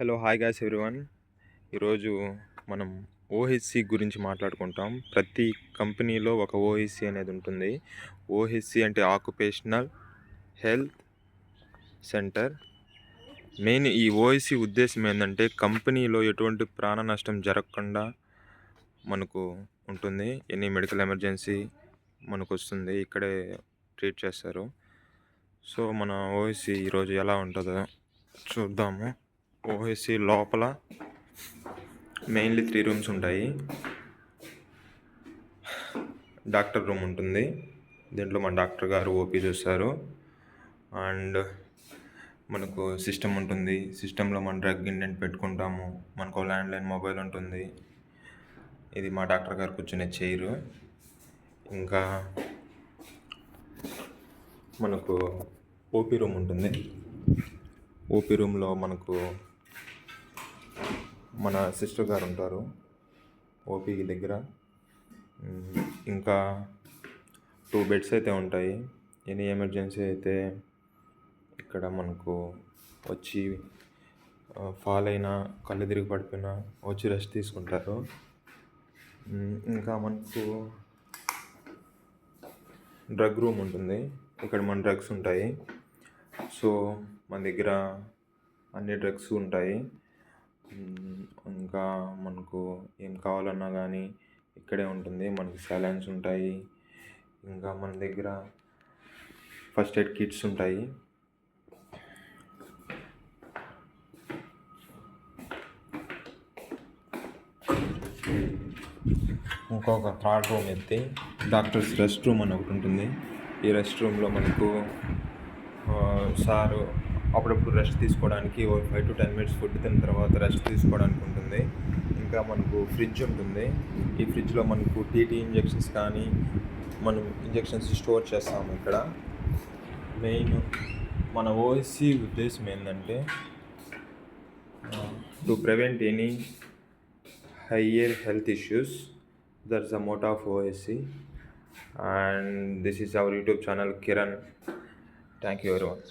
Hello hi guys everyone. ఈరోజు మనం OHC గురించి మాట్లాడుకుంటాం. ప్రతి కంపెనీలో ఒక ఓహెచ్సి అనేది ఉంటుంది. ఓహెచ్సి అంటే ఆక్యుపేషనల్ హెల్త్ సెంటర్. మెయిన్ ఈ ఓహెచ్సి ఉద్దేశం ఏంటంటే కంపెనీలో ఎటువంటి ప్రాణ నష్టం జరగకుండా మనకు ఉంటుంది. ఎనీ మెడికల్ ఎమర్జెన్సీ మనకు వస్తుంది. ఇక్కడే ట్రీట్ చేస్తారు. సో మన ఓహెచ్సి ఈరోజు ఎలా ఉంటుందో చూద్దాము. ఓహెచ్సి లోపల మెయిన్లీ త్రీ రూమ్స్ ఉంటాయి. డాక్టర్ రూమ్ ఉంటుంది. దీంట్లో మన డాక్టర్ గారు ఓపీ చూస్తారు. అండ్ మనకు సిస్టమ్ ఉంటుంది. సిస్టంలో మన డ్రగ్ ఇండెంట్ పెట్టుకుంటాము. మనకు ల్యాండ్లైన్ మొబైల్ ఉంటుంది. ఇది మా డాక్టర్ గారు కూర్చునే చైరు. ఇంకా మనకు ఓపీ రూమ్ ఉంటుంది. ఓపీ రూమ్లో మనకు మన సిస్టర్ గారు ఉంటారు ఓపీ దగ్గర. ఇంకా టూ బెడ్స్ అయితే ఉంటాయి. ఎనీ ఎమర్జెన్సీ అయితే ఇక్కడ మనకు వచ్చి ఫాల్ అయినా కళ్ళు తిరిగి పడిపోయినా వచ్చి రెస్ట్ తీసుకుంటారు. ఇంకా మనకు డ్రగ్ రూమ్ ఉంటుంది. ఇక్కడ మన డ్రగ్స్ ఉంటాయి. సో మన దగ్గర అన్ని డ్రగ్స్ ఉంటాయి. ఇంకా మనకు ఏం కావాలన్నా కానీ ఇక్కడే ఉంటుంది. మనకి సెలైన్స్ ఉంటాయి. ఇంకా మన దగ్గర ఫస్ట్ ఎయిడ్ కిట్స్ ఉంటాయి. ఇంకొక థర్డ్ రూమ్ ఎత్తి డాక్టర్స్ రెస్ట్ రూమ్ అని ఒకటి ఉంటుంది. ఈ రెస్ట్ రూమ్లో మనకు సారు అప్పుడప్పుడు రెస్ట్ తీసుకోవడానికి ఒక five to ten minutes food తిన్న తర్వాత రెస్ట్ తీసుకోవడానికి ఉంటుంది. ఇంకా మనకు ఫ్రిడ్జ్ ఉంటుంది. ఈ ఫ్రిడ్జ్లో మనకు టీటీ ఇంజెక్షన్స్ కానీ మనం ఇంజెక్షన్స్ స్టోర్ చేస్తాము ఇక్కడ. మెయిన్ మన ఓఎస్సి ఉద్దేశం ఏంటంటే to prevent any higher health issues that's the motto of OSC and this is our YouTube channel Kiran thank you everyone